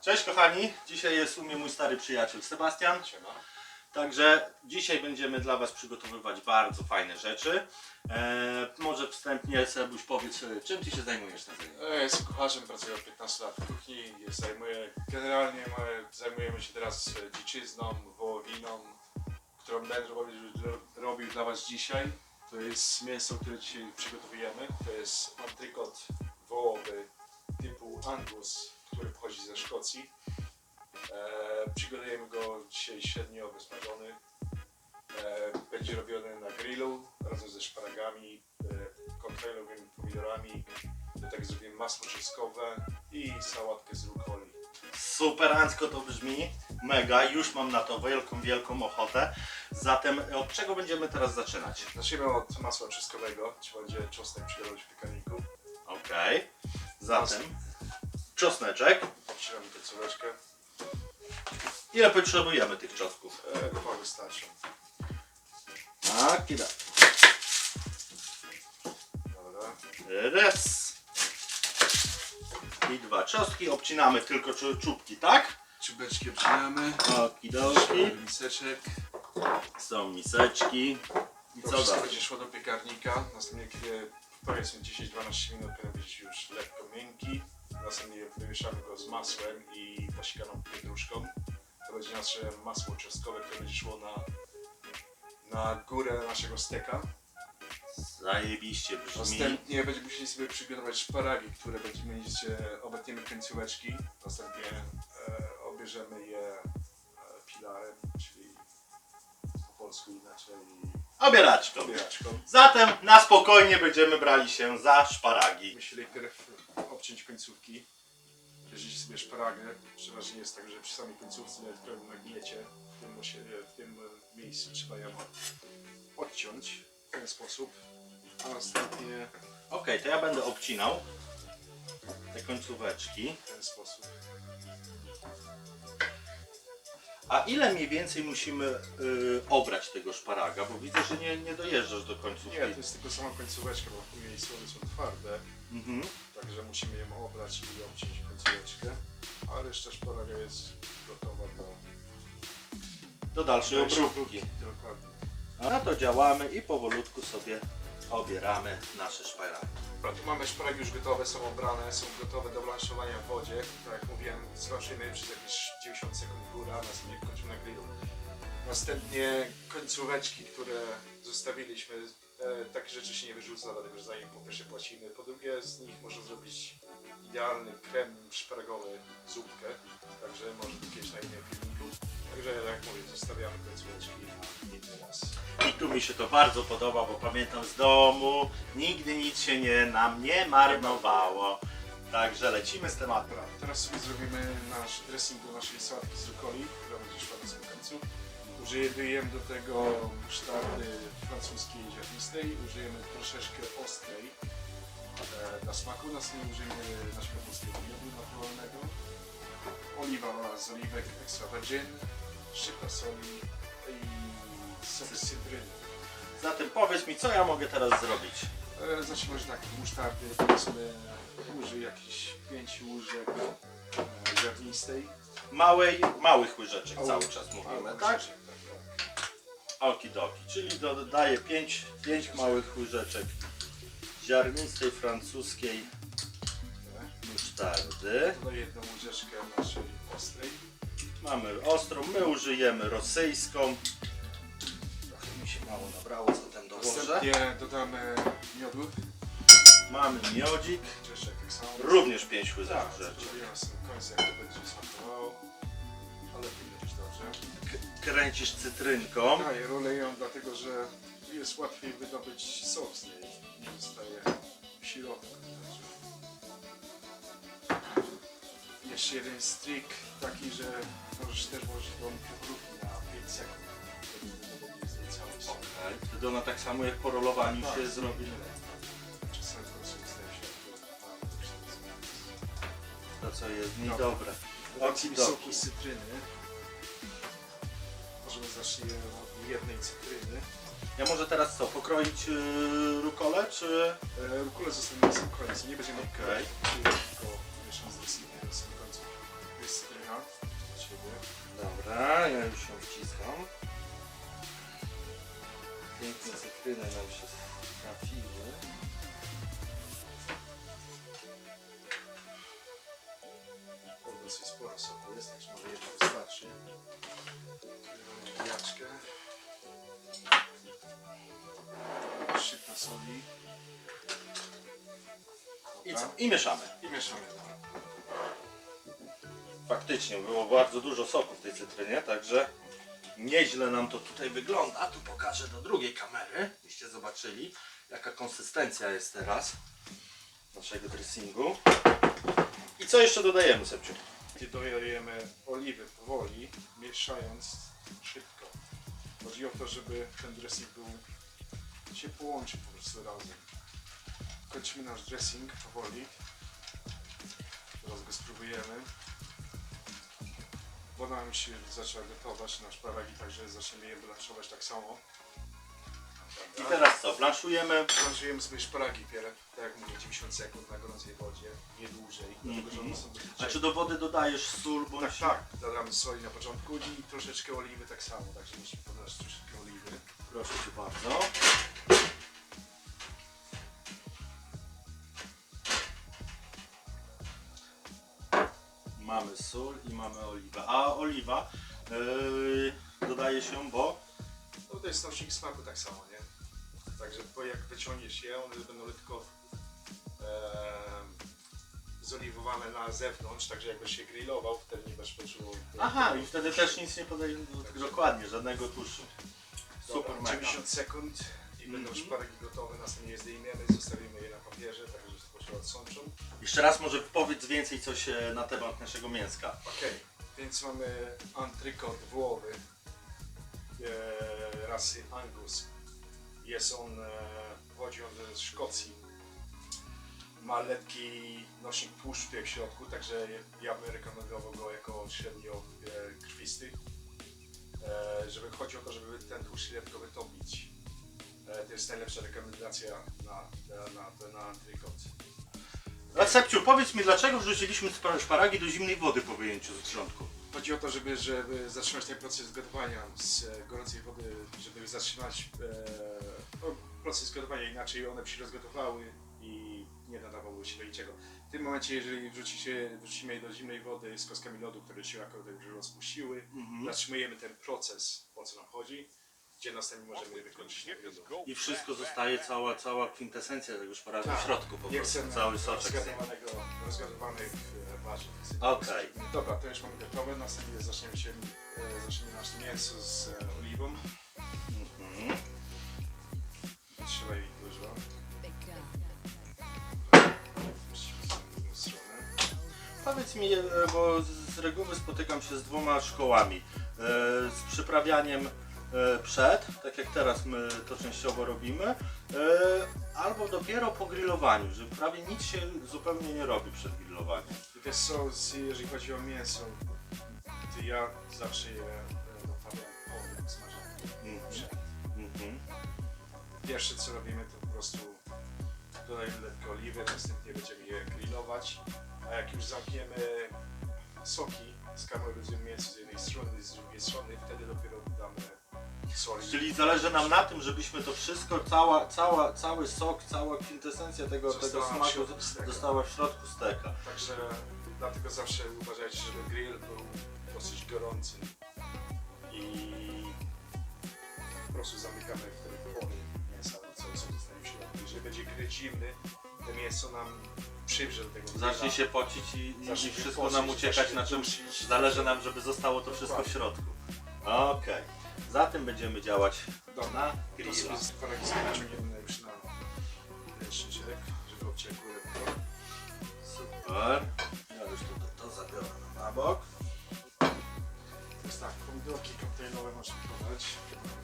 Cześć kochani, dzisiaj jest u mnie mój stary przyjaciel Sebastian. Siema. Także dzisiaj będziemy dla Was przygotowywać bardzo fajne rzeczy. Eee, może wstępnie Sebuś powiedz, e, czym Ty się zajmujesz na co dzień? E, Jestem kucharzem, pracuję od 15 lat w kuchni. Zajmuję, generalnie e, zajmujemy się teraz e, dziczyzną, wołowiną, którą będę robił, robił dla Was dzisiaj. To jest mięso, które dzisiaj przygotowujemy. To jest antrykot wołowy typu Angus, który pochodzi ze Szkocji. E, przygotujemy go dzisiaj średnio wysmażony. E, będzie robiony na grillu razem ze szparagami, e, kontrolowymi pomidorami. Do tego zrobimy masło czosnkowe i sałatkę z rukoli. Superancko to brzmi, mega, już mam na to wielką, wielką ochotę. Zatem od czego będziemy teraz zaczynać? Zaczniemy od masła czosnkowego, czy będzie czosnek przygotować w piekarniku. Okej, zatem czosneczek. Obcieramy tę córeczkę. Ile potrzebujemy tych czosnków? E, dwa wystarczą. Tak, ile? Dobra. Raz. I dwa czosnki, obcinamy tylko czu- czubki, tak? Czubeczki obcinamy. Okidoki. Miseczek. Są miseczki. I To co wszystko dalej? będzie szło do piekarnika. Następnie, kiedy powiedzmy 10-12 minut, powinien być już lekko miękki. Następnie wymieszamy go z masłem i posikaną pietruszką. To będzie nasze masło czosnkowe, które będzie szło na, na górę naszego steka. Zajebiście brzmi. Następnie będziemy musieli sobie przygotować szparagi, które będziemy mieć, e, obetniemy końcóweczki. Następnie e, obierzemy je e, pilarem, czyli po polsku inaczej Obieraczką. obieraczką. Zatem na spokojnie będziemy brali się za szparagi. Najpierw obciąć końcówki. Bierzecie sobie szparagę. Przeważnie jest tak, że przy samej końcówce nawet na gnecie, w tym, musie- w tym e, miejscu trzeba ją odciąć w ten sposób. A następnie Okej, to ja będę obcinał te końcóweczki. w ten sposób. A ile mniej więcej musimy y, obrać tego szparaga? Bo widzę, że nie, nie dojeżdżasz do końcówki. Nie, to jest tylko sama końcóweczka, bo miejscu one są twarde. Mhm. Także musimy ją obrać i obciąć końcóweczkę. A reszta szparaga jest gotowa do Do dalszej dalszej obróbki. Dokładnie. A na to działamy i powolutku sobie obieramy nasze tu mamy szparagi już gotowe, są obrane, są gotowe do blanszowania w wodzie. Tak jak mówiłem, smażymy przez jakieś 90 sekund góra, następnie kończymy na grillu. Następnie końcóweczki, które zostawiliśmy, e, takie rzeczy się nie wyrzuca, dlatego że za nie po pierwsze płacimy, po drugie z nich można zrobić idealny krem szparagowy, zupkę, także może kiedyś na innym filmiku. Także jak mówię, zostawiamy końcóweczki na inny raz. I tu mi się to bardzo podoba, bo pamiętam z domu, nigdy nic się nie, nam nie marnowało. Także lecimy z tematem. Dobra, teraz sobie zrobimy nasz dressing do naszej sałatki z rukoli, która będzie szła samym końcu. Użyjemy do tego musztardy francuskiej ziarnistej, użyjemy troszeczkę ostrej e, dla smaku, następnie użyjemy naszego polskiego miodu naturalnego, oliwa z oliwek extra virgin, szczypta soli i sok z cytryny. Zatem powiedz mi, co ja mogę teraz zrobić? E, od takiej musztardy, powiedzmy użyj jakieś 5 łyżek e, ziarnistej. Małej, małych łyżeczek cały czas mówimy, tak? tak. Okidoki, czyli dodaję 5 pięć małych łyżeczek ziarnistej francuskiej musztardy. Dodaję jedną łyżeczkę naszej ostrej. Mamy ostrą, my użyjemy rosyjską. Trochę mi się mało nabrało, zatem dołożę. Następnie dodamy miodu. Mamy miodzik, Czeszek tak samo. również 5 łyżek Tak, końcu, jak to będzie smakowało. Ale powinno być dobrze. Kręcisz cytrynką. Daję rolę ją dlatego, że jest łatwiej wydobyć sok z niej. Nie zostaje w Jeszcze jeden strik taki, że możesz też włożyć do mikrofalówki na 5 sekund. Okej, Wtedy ona tak samo jak po rolowaniu Tak, się zrobi. Czasami po prostu w środku. To co jest Dobra. niedobre. Sobie Okidoki. soku z cytryny. Może zaczniemy od jednej cytryny. Ja może teraz co, pokroić yy, rukolę, czy... E, Rukolę zostawimy na samym końcu. Nie będziemy Okej. okay. tylko fajne nam się trafiły. O, dosyć sporo soku jest, także może jedno wystarczy. Jaczkę. Szybko soli. I co? I mieszamy. I mieszamy. Faktycznie było bardzo dużo soku w tej cytrynie, także nieźle nam to tutaj wygląda. Tu pokażę do drugiej kamery, byście zobaczyli jaka konsystencja jest teraz naszego dressingu. I co jeszcze dodajemy, Sepciu? I dodajemy oliwy powoli, mieszając szybko. Chodzi o to, żeby ten dressing był się połączył po prostu razem. Kończymy nasz dressing powoli. Teraz go spróbujemy. Woda nam się zaczęła gotować na szparagi, także zaczniemy je blanszować tak samo. I teraz co? Blanszujemy. Blanszujemy sobie szparagi pierw, tak jak mówię, 90 sekund na gorącej wodzie, nie dłużej, dlatego że one są dosyć A czy do wody dodajesz sól? Bo tak, tak, dodamy soli na początku i troszeczkę oliwy tak samo, także musimy podać troszeczkę oliwy. Proszę Cię bardzo. Mamy sól i mamy oliwę. A oliwa yy, dodaje się, bo No to jest nośnik smaku tak samo, nie? Także po jak wyciągniesz je, one będą tylko e, zoliwowane na zewnątrz, także jakbyś się grillował, wtedy nie będziesz poczuł... Aha, i wtedy też nic nie podaje, dokładnie, żadnego tłuszczu. Super, Dobra, mega. 90 sekund i będą Mhm. szparagi gotowe, następnie je zdejmiemy, zostawimy je na papierze, tak także Jeszcze raz może powiedz więcej coś e, na temat naszego mięska. Okej, więc mamy antrykot wołowy e, rasy Angus. Jest on, e, pochodzi on ze Szkocji. Ma lekki nośnik tłuszczu w środku, także ja bym rekomendował go jako średnio e, krwisty. E, żeby chodzi o to, żeby ten tłuszcz lekko wytopić. E, to jest najlepsza rekomendacja na, na, na, na antrykot. Sepciu, powiedz mi, dlaczego wrzuciliśmy szparagi do zimnej wody po wyjęciu z trzątku? Chodzi o to, żeby, żeby zatrzymać ten proces gotowania z e, gorącej wody, żeby zatrzymać e, proces gotowania, inaczej one by się rozgotowały i nie nadawały się do niczego. W tym momencie, jeżeli wrzucicie, wrzucimy je do zimnej wody z kostkami lodu, które się akurat już rozpuściły, Mhm. zatrzymujemy ten proces, o co nam chodzi, gdzie następnie możemy wykończyć. I wszystko zostaje, cała, cała kwintesencja tego szparagu w Tak. środku po Nie prostu, cały soczek. rozgotowanego, rozgotowanych e, warzyw. Okej. Dobra, to już mamy gotowe, następnie zaczniemy, się, e, zaczniemy nasze mięso z e, oliwą. Mhm. Trzeba jej dużo. Puścimy sobie w drugą stronę. Powiedz mi, e, bo z reguły spotykam się z dwoma szkołami. E, Z przyprawianiem przed, tak jak teraz my to częściowo robimy, e, albo dopiero po grillowaniu, że prawie nic się zupełnie nie robi przed grillowaniem. Wiesz co, jeżeli chodzi o mięso, to ja zawsze je e, doprawiam po smażeniu. Przed. Mhm. Pierwsze co robimy to po prostu dodajemy lekko oliwy, następnie będziemy je grillować, a jak już zamkniemy soki, skarmelizujemy mięso z jednej strony, z drugiej strony, wtedy dopiero dodamy soli. Czyli zależy nam na tym, żebyśmy to wszystko, cała, cała, cały sok, cała kwintesencja tego, tego Została w smaku środku steka. została w środku steka. Także dlatego zawsze uważajcie, żeby grill był dosyć gorący i po prostu zamykamy wtedy pory mięsa, co, co zostanie w środku. Jeżeli będzie grill zimny, to mięso nam przywrze do tego Zacznie grilla. się pocić i, i Zacznie wszystko pocić, nam uciekać, zacznie na czym dusić. zależy nam, żeby zostało to wszystko w środku. Okej, za tym będziemy działać Dobra, na to grilla. z parę wyciągniemy najpierw na ręczniczek, żeby obciekło lekko. Super. Ja już to, to zabiorę na bok. To jest tak, pomidorki koktajlowe można podać.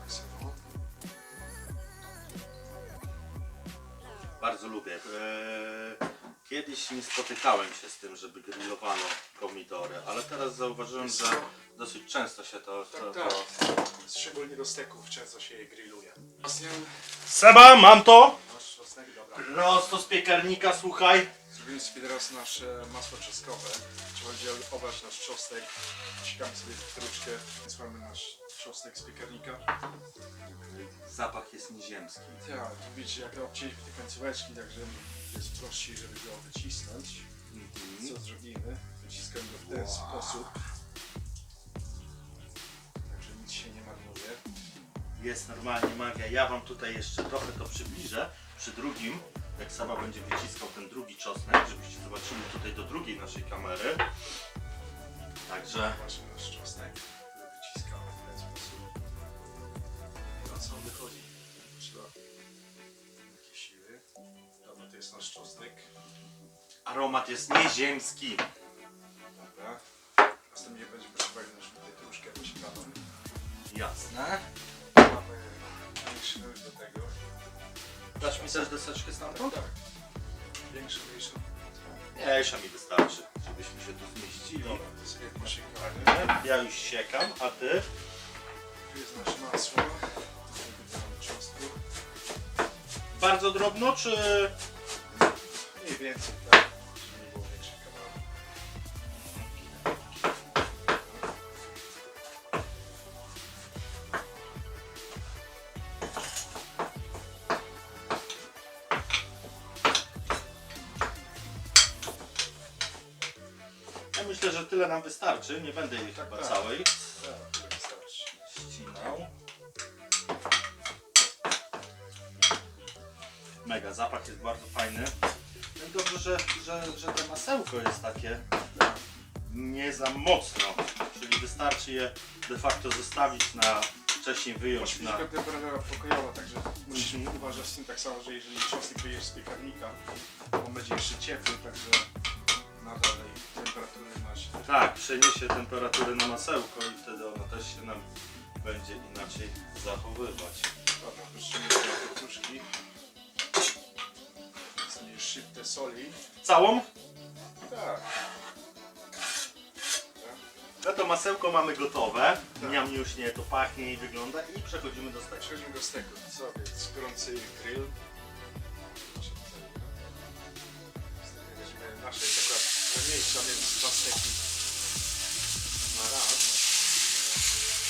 Tak samo. Bardzo lubię. Eee, Kiedyś nie spotykałem się z tym, żeby grillowano pomidory, ale teraz zauważyłem, że dosyć często się to... to, Tak, to... tak. Szczególnie do steków często się je grilluje. Seba, mam to! masz czosnek? Dobra. Prosto z piekarnika, słuchaj. Zrobimy sobie teraz nasze masło czosnkowe. Trzeba będzie obrać nasz czosnek. Ciekamy sobie pietruszkę, więc mamy nasz czosnek z piekarnika. Zapach jest nieziemski. Tak, tu widzicie jak obcięliśmy te końcóweczki, także jest prościej, żeby go wycisnąć. Co zrobimy? Wyciskamy go w ten Wow. sposób. Jest normalnie magia. Ja wam tutaj jeszcze trochę to przybliżę. Przy drugim, jak Saba będzie wyciskał ten drugi czosnek, żebyście zobaczyli tutaj do drugiej naszej kamery. Także Właśnie nasz czosnek, który wyciskamy w ten sposób. Na co on wychodzi? Trzeba jakieś siły. Dobra, to jest nasz czosnek. aromat jest nieziemski. Dobra. Następnie będziemy używali naszą pietruszkę wyciekaną. Jasne. Większy nóż do tego. Dasz mi też deseczkę stamtąd? Tak. Większy, mniejszy. Mniejsza mi wystarczy, żebyśmy się tu zmieścili. Dobra, to sobie posiekamy. Ja już siekam, a ty? Tu jest nasze masło. Bardzo drobno, czy... Mniej więcej, tak. Tyle nam wystarczy. Nie będę jej Tak, chyba tak. całej Tak, wystarczy. ścinał. Mega, zapach jest bardzo fajny. No i dobrze, że, że, że to masełko jest takie nie za mocno. Czyli wystarczy je de facto zostawić na wcześniej wyjąć na... 80 temperatura pokojowa, także musisz uważać z tym tak samo, że jeżeli czosnek wyjesz z piekarnika, on będzie jeszcze ciepły, także nadal temperatury masz. Tak, przeniesie temperaturę na masełko i wtedy ono też się nam będzie inaczej zachowywać. Dobra, wrzucimy te. Sobie szybte soli. Całą? Tak. No to masełko mamy gotowe. Tak. Miam już nie to pachnie i wygląda i przechodzimy do steku. Przechodzimy do steku. Co więc? Gorący grill. Proszę jest akurat najmniejsza, więc dwa steki na raz.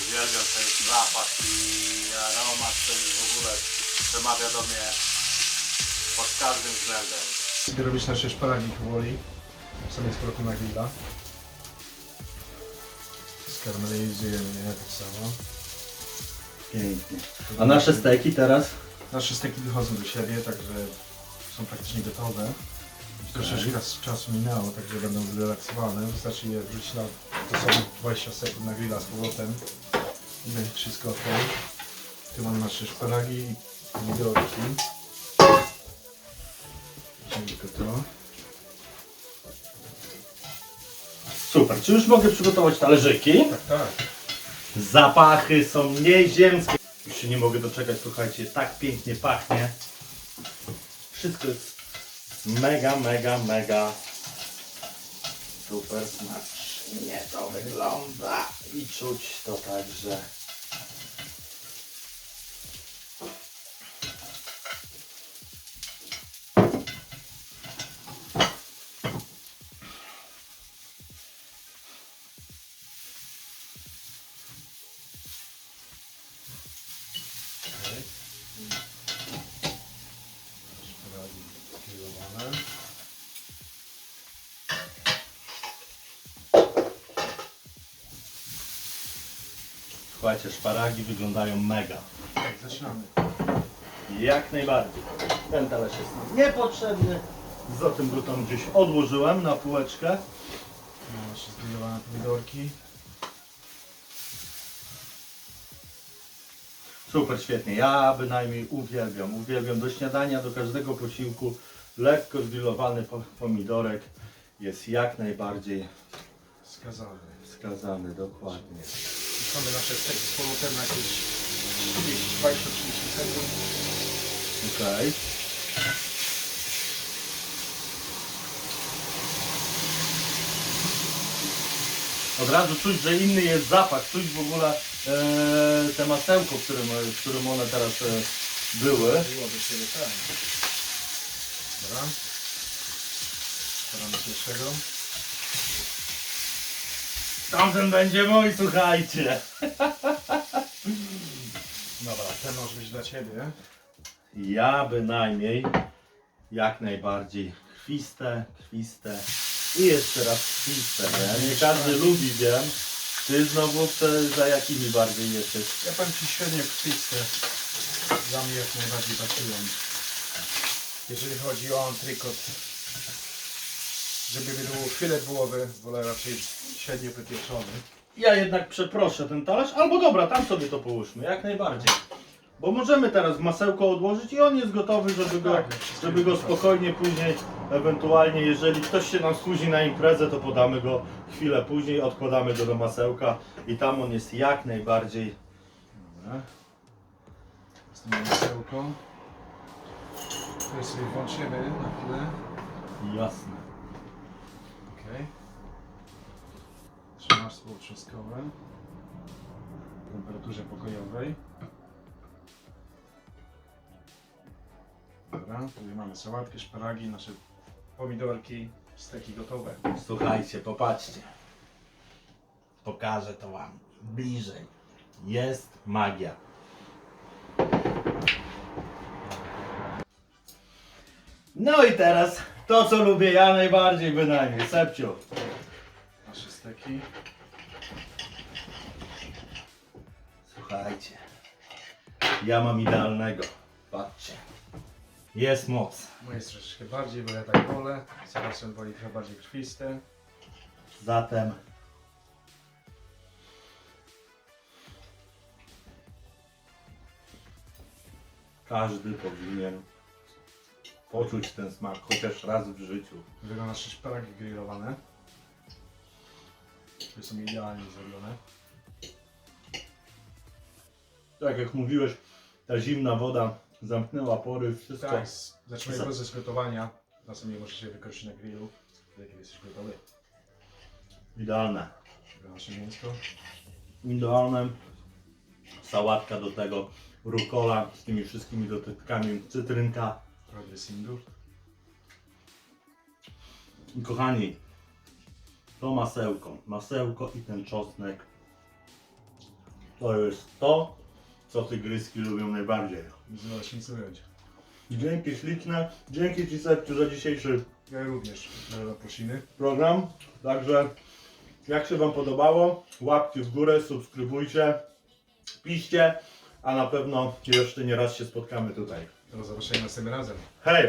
Uwielbiam ten zapach i aromat, to w ogóle przemawia do mnie pod każdym względem. Sobie robić nasze szparagi powoli. Sobie z kroku na grilla. Skarmelizujemy je tak samo. Pięknie. A nasze steki teraz? Nasze steki wychodzą do siebie, także są praktycznie gotowe. Troszeczkę czas- czasu minęło, także będą zrelaksowane. Wystarczy je wrzucić na dosłownie 20 sekund na grilla z powrotem i będzie wszystko ok. Tu mamy nasze szparagi i pomidorki. Będzie gotowe. Super, czy już mogę przygotować talerzyki? Tak, tak. Zapachy są nieziemskie. Już się nie mogę doczekać, słuchajcie, tak pięknie pachnie. Wszystko jest mega, mega, mega super smacznie to wygląda i czuć to także. Słuchajcie, szparagi wyglądają mega. Tak, zaczynamy. Jak najbardziej. Ten talerz jest nam niepotrzebny. Za tym go tam gdzieś odłożyłem na półeczkę. No, nasze zgrillowane pomidorki. Super, świetnie. Ja bynajmniej uwielbiam. Uwielbiam do śniadania, do każdego posiłku. Lekko zgrillowany po- pomidorek jest jak najbardziej Skazane. wskazany, dokładnie. Mamy nasze steki z powrotem na jakieś 20-30 sekund. Okej. Od razu czuć, że inny jest zapach, czuć w ogóle e, te masełko, w którym, w którym one teraz e, były. Było do siebie tak. Dobra. Staramy pierwszego. Tamten będzie mój, słuchajcie. Dobra, ten może być dla Ciebie. Ja bynajmniej jak najbardziej krwiste, krwiste i jeszcze raz krwiste, nie? Nie każdy lubi, wiem. Ty znowu te, za jakimi bardziej jesteś? Ja powiem Ci średnio krwiste. Dla mnie jak najbardziej pasują. Jeżeli chodzi o antrykot, żeby był filet wołowy, wolę raczej średnio wypieczony. Ja jednak przeproszę ten talerz, albo dobra, tam sobie to połóżmy, jak najbardziej. Bo możemy teraz masełko odłożyć i on jest gotowy, żeby go, Tak, żeby go spokojnie później, ewentualnie jeżeli ktoś się nam spóźni na imprezę, to podamy go chwilę później, odkładamy go do masełka i tam on jest jak najbardziej Dobra. Zdejmę masełko. Tutaj sobie włączymy na chwilę. jasne. Ok. Trzymasz współtrzaskowe. W temperaturze pokojowej. Dobra, tutaj mamy sałatkę, szparagi, nasze pomidorki, steki gotowe. Słuchajcie, popatrzcie. Pokażę to wam bliżej. Jest magia. No i teraz to, co lubię ja najbardziej bynajmniej, Sepciu. Słuchajcie, ja mam idealnego. Patrzcie. Jest moc. Moje jest troszeczkę bardziej, bo ja tak wolę. Sebastian woli trochę bardziej krwiste. Zatem każdy powinien poczuć ten smak chociaż raz w życiu. Wygląda nasze szparagi grillowane. Które są idealnie zrobione. Tak jak mówiłeś, ta zimna woda zamknęła pory, wszystko. Tak, z- zaczynamy proces gotowania. Następnie możecie wykorzystać na grillu, wtedy kiedy jesteś gotowy. Idealne. Nasze mięsko. Idealne. Sałatka do tego, rukola z tymi wszystkimi dodatkami, cytrynka. Trochę dressingu. I kochani, to masełko, masełko i ten czosnek to jest to, co tygryski lubią najbardziej. Się nic ująć. Dzięki śliczne, dzięki Ci Sepciu za dzisiejszy Ja również na zaprosiny. program. Także jak się Wam podobało, łapki w górę, subskrybujcie, piszcie, a na pewno jeszcze nie raz się spotkamy tutaj. Do zobaczenia następnym razem. Hej!